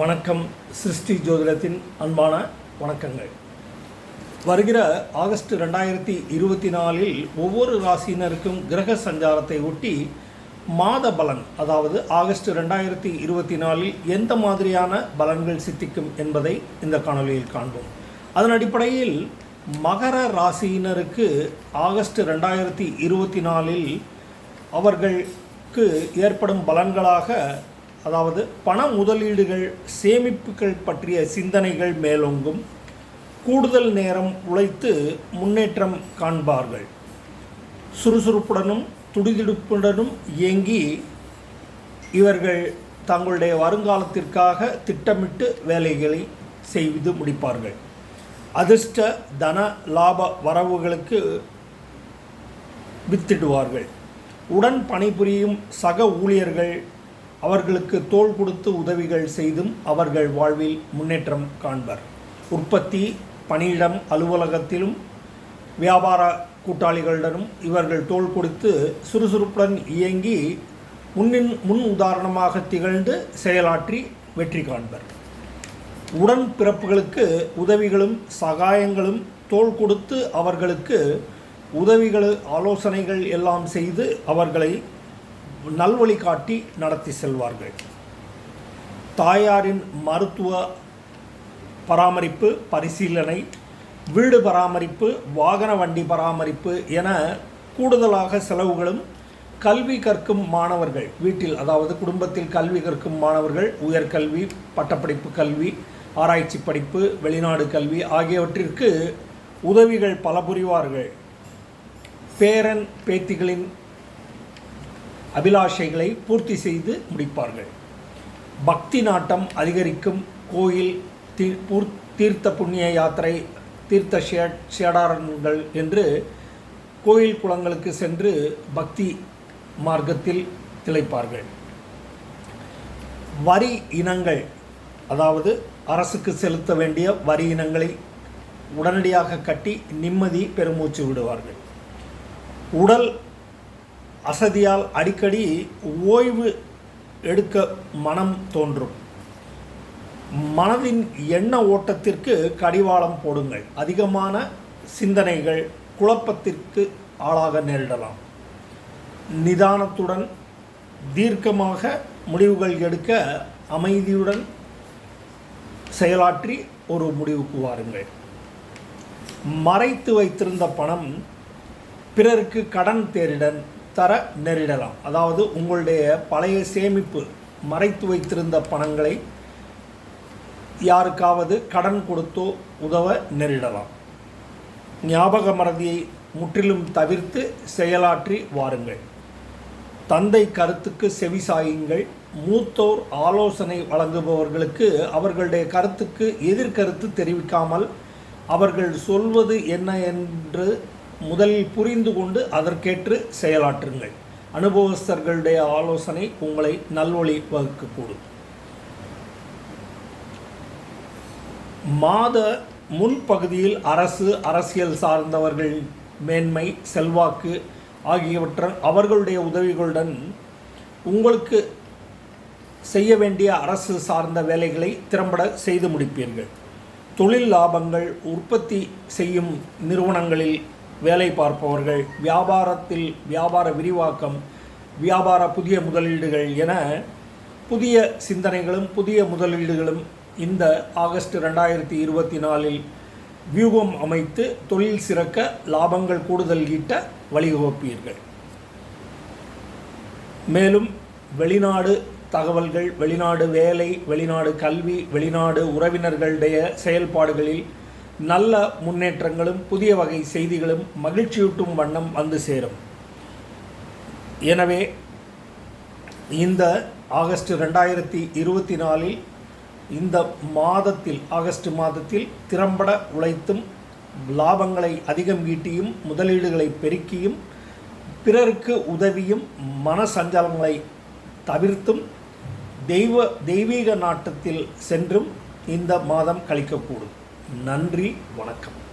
வணக்கம் சிருஷ்டி ஜோதிடத்தின் அன்பான வணக்கங்கள். வருகிற ஆகஸ்ட் ரெண்டாயிரத்தி இருபத்தி நாலில் ஒவ்வொரு ராசியினருக்கும் கிரக சஞ்சாரத்தை ஒட்டி மாத பலன் அதாவது ஆகஸ்ட் ரெண்டாயிரத்தி இருபத்தி நாலில் எந்த மாதிரியான பலன்கள் சித்திக்கும் என்பதை இந்த காணொலியில் காண்போம். அதன் அடிப்படையில் மகர ராசியினருக்கு ஆகஸ்ட் ரெண்டாயிரத்தி இருபத்தி நாலில் அவர்களுக்கு ஏற்படும் பலன்களாக அதாவது பண முதலீடுகள் சேமிப்புகள் பற்றிய சிந்தனைகள் மேலோங்கும். கூடுதல் நேரம் உழைத்து முன்னேற்றம் காண்பார்கள். சுறுசுறுப்புடனும் துடிதுடிப்புடனும் இயங்கி இவர்கள் தங்களுடைய வருங்காலத்திற்காக திட்டமிட்டு வேலைகளை செய்து முடிப்பார்கள். அதிர்ஷ்ட தன லாப வரவுகளுக்கு வித்திடுவார்கள். உடன் பணிபுரியும் சக ஊழியர்கள் அவர்களுக்கு தோள் கொடுத்து உதவிகள் செய்தும் அவர்கள் வாழ்வில் முன்னேற்றம் காண்பர். உற்பத்தி பணியிடம் அலுவலகத்திலும் வியாபார கூட்டாளிகளுடனும் இவர்கள் தோள் கொடுத்து சுறுசுறுப்புடன் இயங்கி முன்னின் முன் உதாரணமாக திகழ்ந்து செயலாற்றி வெற்றி காண்பர். உடன் பிறப்புகளுக்கு உதவிகளும் சகாயங்களும் தோள் கொடுத்து அவர்களுக்கு உதவிகள் ஆலோசனைகள் எல்லாம் செய்து அவர்களை நல்வழி காட்டி நடத்தி செல்வார்கள். தாயாரின் மருத்துவ பராமரிப்பு பரிசீலனை வீடு பராமரிப்பு வாகன வண்டி பராமரிப்பு என கூடுதலாக செலவுகளும் கல்வி கற்கும் மாணவர்கள் வீட்டில் அதாவது குடும்பத்தில் கல்வி கற்கும் மாணவர்கள் உயர்கல்வி பட்டப்படிப்பு கல்வி ஆராய்ச்சி படிப்பு வெளிநாடு கல்வி ஆகியவற்றிற்கு உதவிகள் பல புரிவார்கள். பேரன் பேத்திகளின் அபிலாஷைகளை பூர்த்தி செய்து முடிப்பார்கள். பக்தி நாட்டம் அதிகரிக்கும் கோயில் தீர் தீர்த்த புண்ணிய யாத்திரை தீர்த்த ஷே சேடாரங்கள் என்று கோயில் குளங்களுக்கு சென்று பக்தி மார்க்கத்தில் திளைப்பார்கள். வரி இனங்கள் அதாவது அரசுக்கு செலுத்த வேண்டிய வரி இனங்களை உடனடியாக கட்டி நிம்மதி பெருமூச்சு விடுவார்கள். உடல் அசதியால் அடிக்கடி ஓய்வு எடுக்க மனம் தோன்றும். மனதின் எண்ண ஓட்டத்திற்கு கடிவாளம் போடுங்கள். அதிகமான சிந்தனைகள் குழப்பத்திற்கு ஆளாக நேரிடலாம். நிதானத்துடன் தீர்க்கமாக முடிவுகள் எடுக்க அமைதியுடன் செயலாற்றி ஒரு முடிவுக்கு வாருங்கள். மறைத்து வைத்திருந்த பணம் பிறருக்கு கடன் தேரிடன் தர நேரிடலாம். அதாவது உங்களுடைய பழைய சேமிப்பு மறைத்து வைத்திருந்த பணங்களை யாருக்காவது கடன் கொடுத்தோ உதவ நேரிடலாம். ஞாபக மறதியை முற்றிலும் தவிர்த்து செயலாற்றி வாருங்கள். தந்தை கருத்துக்கு செவிசாயுங்கள் மூத்தோர் ஆலோசனை வழங்குபவர்களுக்கு அவர்களுடைய கருத்துக்கு எதிர்கருத்து தெரிவிக்காமல் அவர்கள் சொல்வது என்ன என்று முதலில் புரிந்து கொண்டு அதற்கேற்று செயலாற்றுங்கள். அனுபவஸ்தர்களுடைய ஆலோசனை உங்களை நல்வழி வகுக்கக்கூடும். மாத முன்பகுதியில் அரசு அரசியல் சார்ந்தவர்கள் மேன்மை செல்வாக்கு ஆகியவற்றை அவர்களுடைய உதவிகளுடன் உங்களுக்கு செய்ய வேண்டிய அரசு சார்ந்த வேலைகளை திறம்பட செய்து முடிப்பீர்கள். தொழில் லாபங்கள் உற்பத்தி செய்யும் நிறுவனங்களில் வேலை பார்ப்பவர்கள் வியாபாரத்தில் வியாபார விரிவாக்கம் வியாபார புதிய முதலீடுகள் என புதிய சிந்தனைகளும் புதிய முதலீடுகளும் இந்த ஆகஸ்ட் ரெண்டாயிரத்தி இருபத்தி நாலில் வியூகம் அமைத்து தொழில் சிறக்க லாபங்கள் கூடுதல் ஈட்ட வழிவகுப்பீர்கள். மேலும் வெளிநாடு தகவல்கள் வெளிநாடு வேலை வெளிநாடு கல்வி வெளிநாடு உறவினர்களுடைய செயல்பாடுகளில் நல்ல முன்னேற்றங்களும் புதிய வகை செய்திகளும் மகிழ்ச்சியூட்டும் வண்ணம் வந்து சேரும். எனவே இந்த ஆகஸ்ட் ரெண்டாயிரத்தி இருபத்தி நாலில் இந்த மாதத்தில் ஆகஸ்ட் மாதத்தில் திறம்பட உழைத்தும் லாபங்களை அதிகம் ஈட்டியும் முதலீடுகளை பெருக்கியும் பிறருக்கு உதவியும் மன சஞ்சலங்களை தவிர்த்தும் தெய்வ தெய்வீக நாட்டத்தில் சென்றும் இந்த மாதம் கழிக்கக்கூடும். நன்றி வணக்கம்.